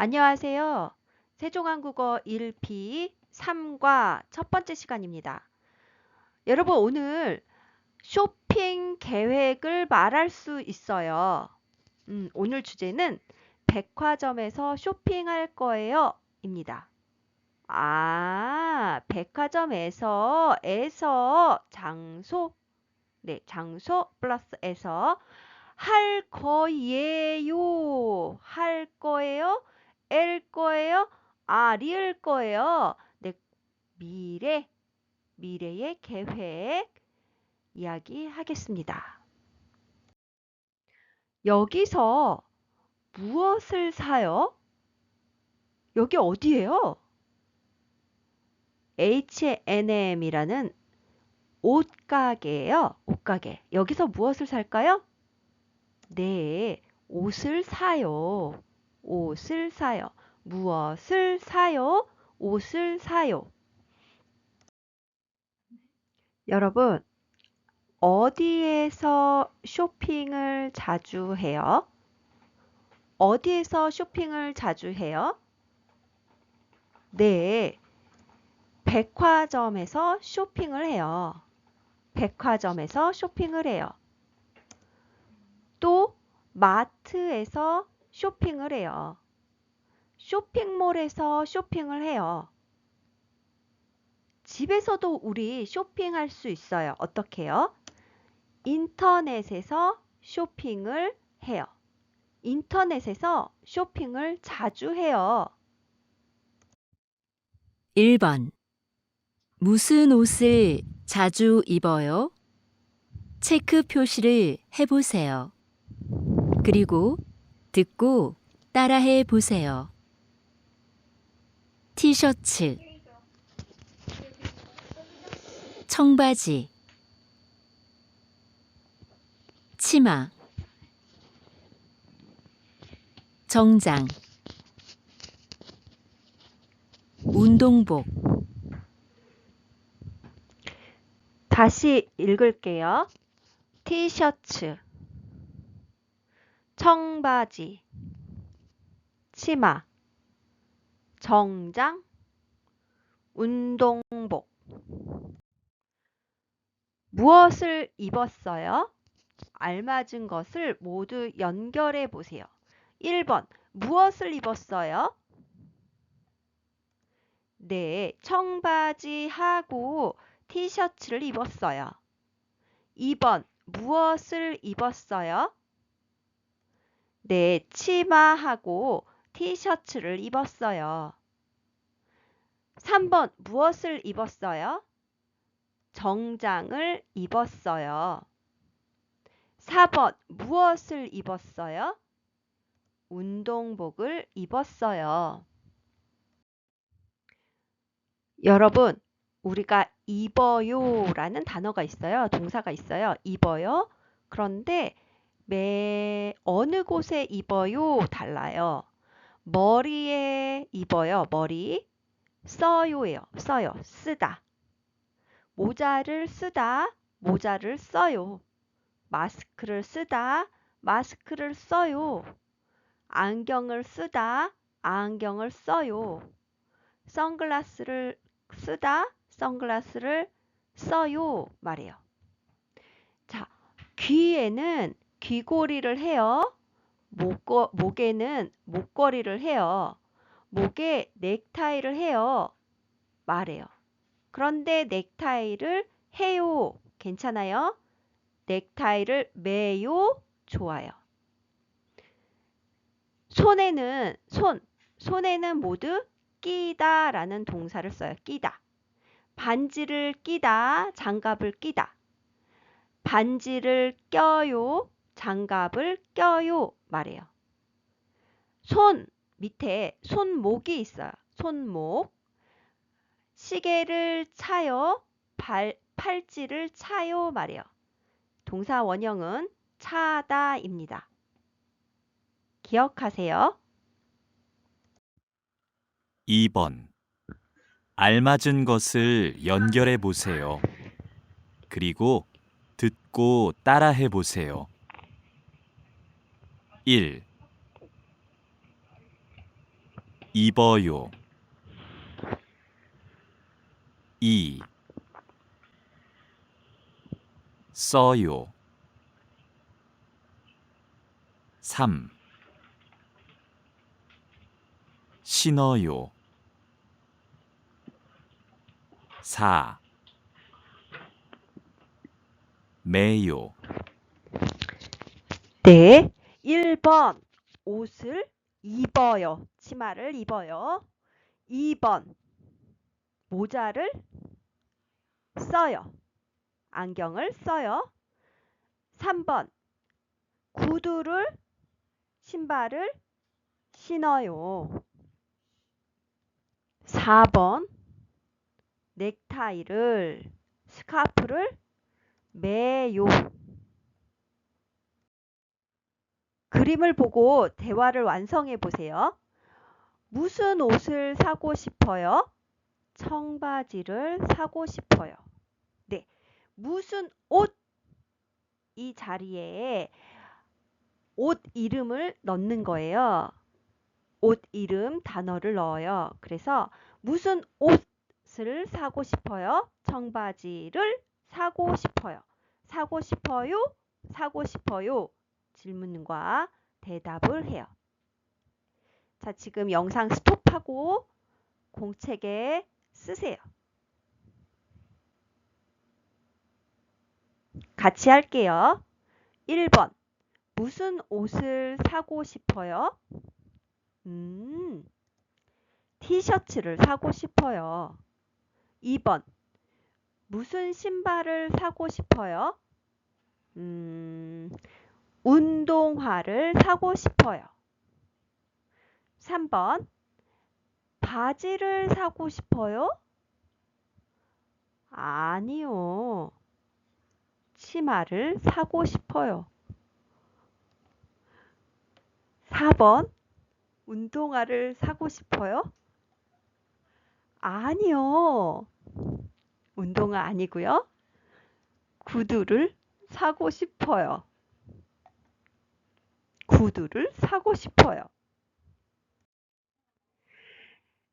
안녕하세요. 세종한국어 1P 3과 첫 번째 시간입니다. 여러분, 오늘 쇼핑 계획을 말할 수 있어요. 음, 오늘 주제는 백화점에서 쇼핑할 거예요. 입니다. 아, 백화점에서, 에서, 장소, 네, 장소 플러스 에서 할 거예요. 할 거예요. 엘 거예요. 아, 리을 거예요. 네, 미래, 미래의 계획 이야기하겠습니다. 여기서 무엇을 사요? 여기 어디예요? H&M이라는 옷가게예요. 옷가게. 여기서 무엇을 살까요? 네, 옷을 사요. 옷을 사요. 무엇을 사요? 옷을 사요. 여러분, 어디에서 쇼핑을 자주 해요? 어디에서 쇼핑을 자주 해요? 네, 백화점에서 쇼핑을 해요. 백화점에서 쇼핑을 해요. 또 마트에서 쇼핑을 해요. 쇼핑몰에서 쇼핑을 해요. 집에서도 우리 쇼핑할 수 있어요. 어떻게요? 인터넷에서 쇼핑을 해요. 인터넷에서 쇼핑을 자주 해요. 1번. 무슨 옷을 자주 입어요? 체크 표시를 해보세요. 그리고 듣고 따라해 보세요. 티셔츠, 청바지, 치마, 정장, 운동복, 다시 읽을게요. 티셔츠, 청바지, 치마, 정장, 운동복. 무엇을 입었어요? 알맞은 것을 모두 연결해 보세요. 1번, 무엇을 입었어요? 네, 청바지하고 티셔츠를 입었어요. 2번, 무엇을 입었어요? 네, 치마하고 티셔츠를 입었어요. 3번, 무엇을 입었어요? 정장을 입었어요. 4번, 무엇을 입었어요? 운동복을 입었어요. 여러분, 우리가 입어요 라는 단어가 있어요. 동사가 있어요. 입어요. 그런데 매 어느 곳에 입어요 달라요. 머리에 입어요. 머리. 써요예요. 써요. 쓰다. 모자를 쓰다. 모자를 써요. 마스크를 쓰다. 마스크를 써요. 안경을 쓰다. 안경을 써요. 선글라스를 쓰다. 선글라스를 써요. 말이에요. 자, 귀에는 귀고리를 해요. 목거, 목에는 목걸이를 해요. 목에 넥타이를 해요. 말해요. 그런데 넥타이를 해요. 괜찮아요? 넥타이를 매요. 좋아요. 손에는 손, 손에는 모두 끼다 라는 동사를 써요. 끼다. 반지를 끼다, 장갑을 끼다. 반지를 껴요, 장갑을 껴요 말해요. 손 밑에 손목이 있어요. 손목. 시계를 차요, 발, 팔찌를 차요 말해요. 동사 원형은 차다입니다. 기억하세요. 2번. 알맞은 것을 연결해 보세요. 그리고 듣고 따라해 보세요. 1. 입어요. 2. 써요. 3. 신어요. 4. 매요. 네. 1번 옷을 입어요. 치마를 입어요. 2번 모자를 써요. 안경을 써요. 3번 구두를 신발을 신어요. 4번 넥타이를 스카프를 매요. 그림을 보고 대화를 완성해 보세요. 무슨 옷을 사고 싶어요? 청바지를 사고 싶어요. 네. 무슨 옷? 이 자리에 옷 이름을 넣는 거예요. 옷 이름 단어를 넣어요. 그래서 무슨 옷을 사고 싶어요? 청바지를 사고 싶어요. 사고 싶어요? 사고 싶어요. 질문과 대답을 해요. 자, 지금 영상 스톱하고 공책에 쓰세요. 같이 할게요. 1번. 무슨 옷을 사고 싶어요? 음, 티셔츠를 사고 싶어요. 2번. 무슨 신발을 사고 싶어요? 음, 운동화를 사고 싶어요. 3번. 바지를 사고 싶어요? 아니요. 치마를 사고 싶어요. 4번. 운동화를 사고 싶어요? 아니요. 운동화 아니고요. 구두를 사고 싶어요. 구두를 사고 싶어요.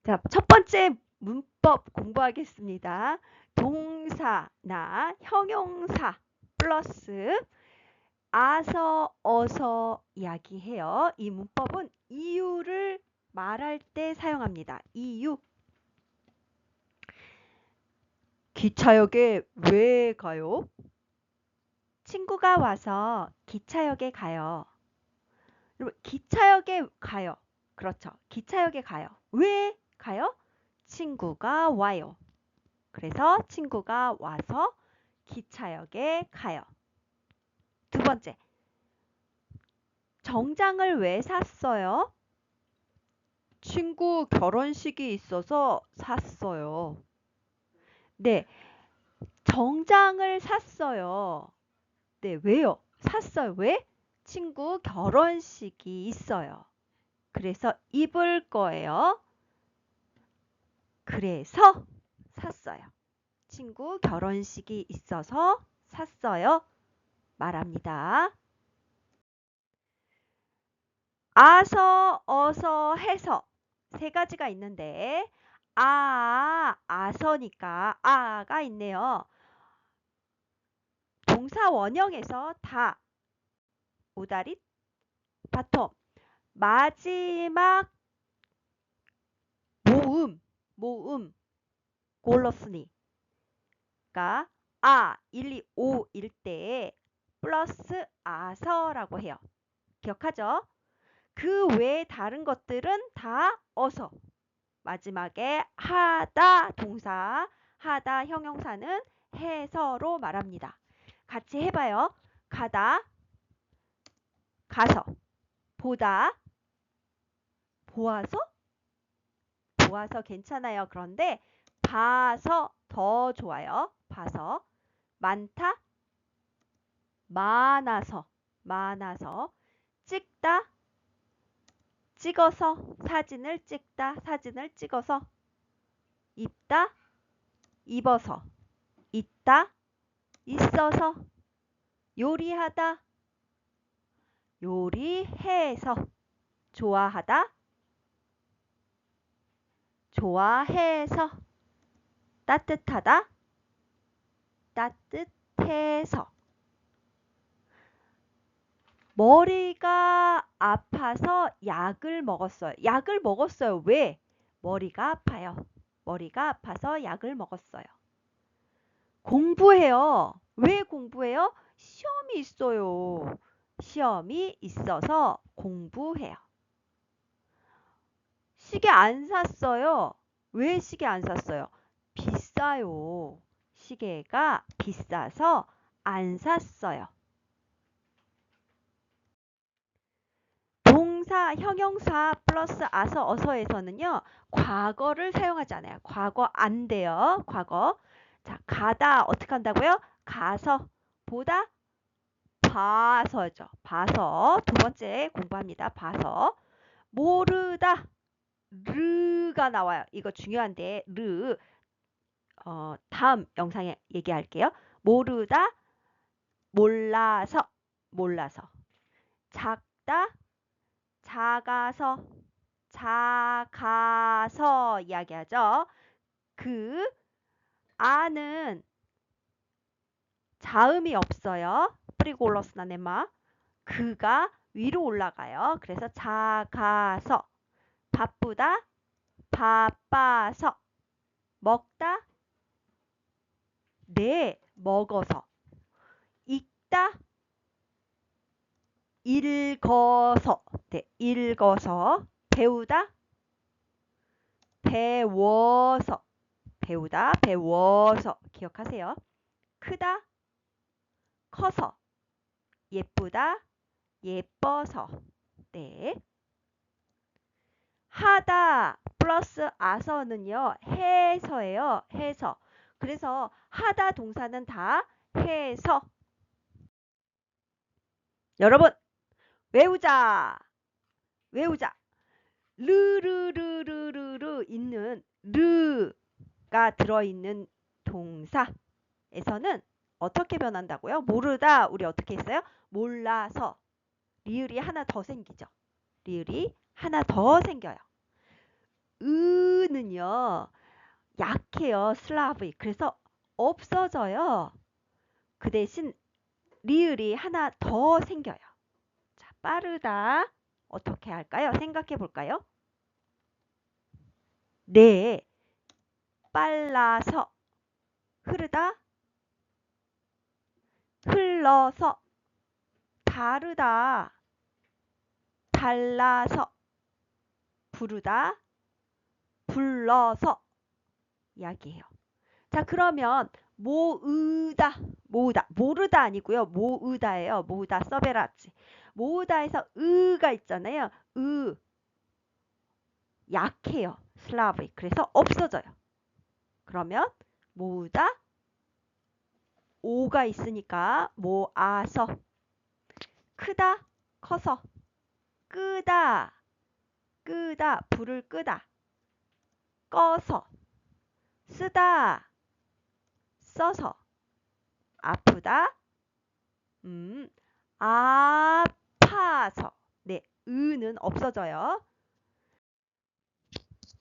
자, 첫 번째 문법 공부하겠습니다. 동사나 형용사 플러스 아서, 어서 이야기해요. 이 문법은 이유를 말할 때 사용합니다. 이유. 기차역에 왜 가요? 친구가 와서 기차역에 가요. 기차역에 가요. 그렇죠. 기차역에 가요. 왜 가요? 친구가 와요. 그래서 친구가 와서 기차역에 가요. 두 번째. 정장을 왜 샀어요? 친구 결혼식이 있어서 샀어요. 네. 정장을 샀어요. 네, 왜요? 샀어요. 왜? 친구 결혼식이 있어요. 그래서 입을 거예요. 그래서 샀어요. 친구 결혼식이 있어서 샀어요. 말합니다. 아서, 어서, 해서 세 가지가 있는데 아, 아서니까 아가 있네요. 동사 원형에서 다 오다리 바텀 마지막 모음 모음 골러스니가 아 1, 2, 5 일 때 플러스 아서라고 해요. 기억하죠? 그 외에 다른 것들은 다 어서 마지막에 하다 동사 하다 형용사는 해서로 말합니다. 같이 해봐요. 가다, 가서, 보다, 보아서, 보아서 괜찮아요. 그런데 봐서 더 좋아요. 봐서 많다, 많아서, 많아서 찍다, 찍어서 사진을 찍다, 사진을 찍어서 입다, 입어서 있다, 있어서 요리하다, 요리해서 좋아하다, 좋아해서 따뜻하다 따뜻해서 머리가 아파서 약을 먹었어요. 약을 먹었어요. 왜? 머리가 아파요. 머리가 아파서 약을 먹었어요. 공부해요. 왜 공부해요? 시험이 있어요. 시험이 있어서 공부해요. 시계 안 샀어요. 왜 시계 안 샀어요? 비싸요. 시계가 비싸서 안 샀어요. 동사, 형용사 플러스 아서, 어서에서는요. 과거를 사용하지 않아요. 과거 안 돼요. 과거. 자, 가다 어떻게 한다고요? 가서 보다 봐서죠. 봐서 두 번째 공부합니다. 봐서 모르다 르가 나와요. 이거 중요한데 르 어, 다음 영상에 얘기할게요. 모르다 몰라서 몰라서 작다 작아서 작아서 이야기하죠. 그 아는 자음이 없어요. 프리골러스나 네마. 그가 위로 올라가요. 그래서 작아서 바쁘다 바빠서 먹다 네 먹어서 읽다 읽어서 네 읽어서 배우다 배워서 배우다 배워서 기억하세요. 크다 커서 예쁘다 예뻐서. 네. 하다 플러스 아서는요 해서예요 해서. 그래서 하다 동사는 다 해서. 여러분 외우자 외우자. 르르르르르르 있는 르가 들어있는 동사에서는 어떻게 변한다고요? 모르다 우리 어떻게 했어요? 몰라서 리을이 하나 더 생기죠. 리을이 하나 더 생겨요. 으는요 약해요 슬라브 그래서 없어져요. 그 대신 리을이 하나 더 생겨요. 자 빠르다 어떻게 할까요? 생각해 볼까요? 네 빨라서 흐르다 흘러서 다르다 달라서 부르다 불러서 이야기해요. 자 그러면 모으다 모으다 모르다 아니고요. 모으다예요. 모으다 서베라지. 모으다에서 으가 있잖아요. 으 약해요. 슬라브 그래서 없어져요. 그러면 모으다 오가 있으니까 모아서. 크다 커서. 끄다 끄다 불을 끄다. 꺼서. 쓰다 써서. 아프다 음 아파서. 네 으는 없어져요.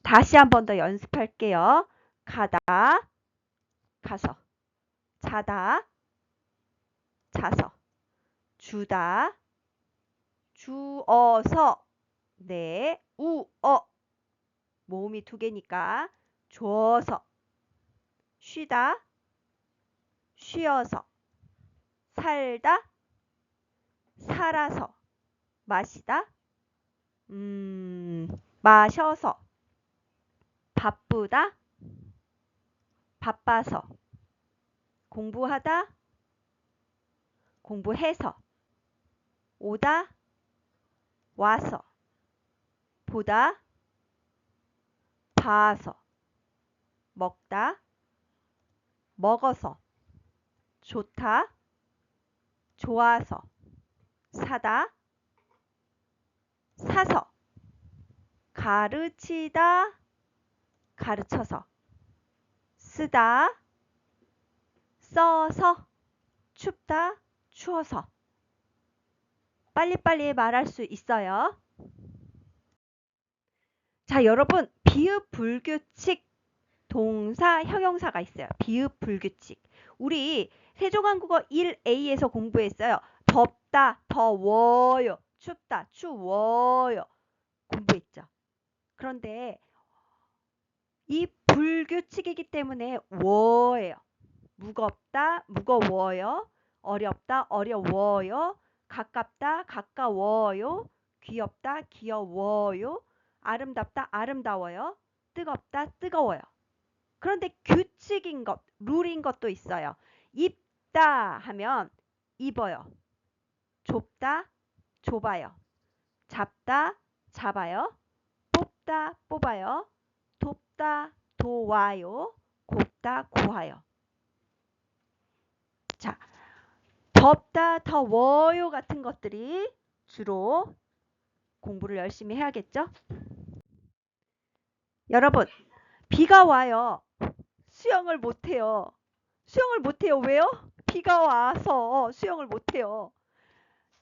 다시 한 번 더 연습할게요. 가다 가서 자다 자서 주다 주어서. 네 우어. 모음이 두 개니까 줘서. 쉬다 쉬어서. 살다 살아서. 마시다 음 마셔서. 바쁘다 바빠서 공부하다 공부해서 오다 와서 보다 봐서 먹다 먹어서 좋다 좋아서 사다 사서 가르치다 가르쳐서 쓰다 써서 춥다 추워서 빨리빨리 말할 수 있어요. 자, 여러분 비읍 불규칙 동사 형용사가 있어요. 비읍 불규칙. 우리 세종한국어 1A에서 공부했어요. 덥다, 더워요. 춥다, 추워요. 공부했죠. 그런데 이 불규칙이기 때문에 워예요. 무겁다, 무거워요. 어렵다, 어려워요. 가깝다, 가까워요. 귀엽다, 귀여워요. 아름답다, 아름다워요. 뜨겁다, 뜨거워요. 그런데 규칙인 것, 룰인 것도 있어요. 입다 하면 입어요. 좁다, 좁아요. 잡다, 잡아요. 뽑다, 뽑아요. 돕다, 도와요. 곱다, 고와요. 자, 덥다, 더워요 같은 것들이 주로 공부를 열심히 해야겠죠? 여러분, 비가 와요. 수영을 못해요. 수영을 못해요. 왜요? 비가 와서 수영을 못해요.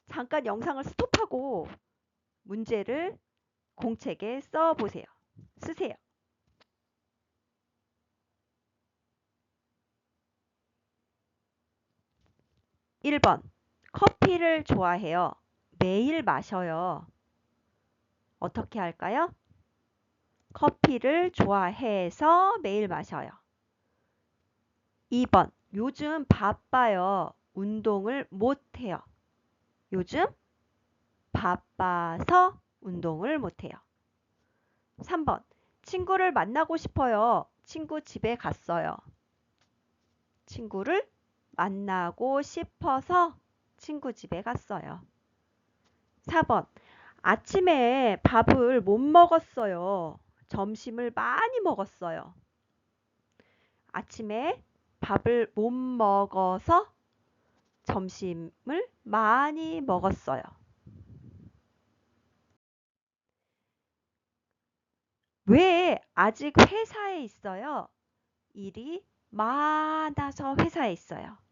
잠깐 영상을 스톱하고 문제를 공책에 써보세요. 쓰세요. 1번. 커피를 좋아해요. 매일 마셔요. 어떻게 할까요? 커피를 좋아해서 매일 마셔요. 2번. 요즘 바빠요. 운동을 못해요. 요즘 바빠서 운동을 못해요. 3번. 친구를 만나고 싶어요. 친구 집에 갔어요. 친구를 만나고 싶어서 친구 집에 갔어요. 4번. 아침에 밥을 못 먹었어요. 점심을 많이 먹었어요. 아침에 밥을 못 먹어서 점심을 많이 먹었어요. 왜 아직 회사에 있어요? 일이 많아서 회사에 있어요.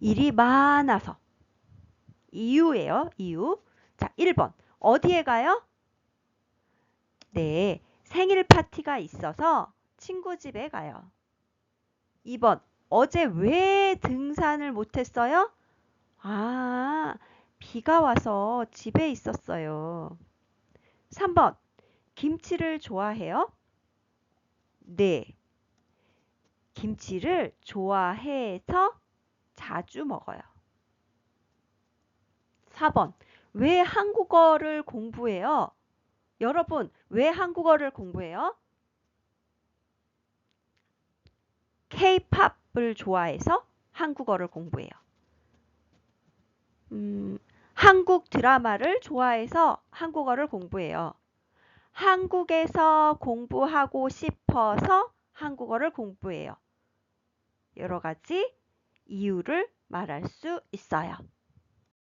일이 많아서. 이유예요. 이유. 자, 1번. 어디에 가요? 네. 생일 파티가 있어서 친구 집에 가요. 2번. 어제 왜 등산을 못했어요? 아, 비가 와서 집에 있었어요. 3번. 김치를 좋아해요? 네. 김치를 좋아해서 자주 먹어요. 4번. 왜 한국어를 공부해요? 여러분, 왜 한국어를 공부해요? K-팝을 좋아해서 한국어를 공부해요. 음, 한국 드라마를 좋아해서 한국어를 공부해요. 한국에서 공부하고 싶어서 한국어를 공부해요. 여러 가지 이유를 말할 수 있어요.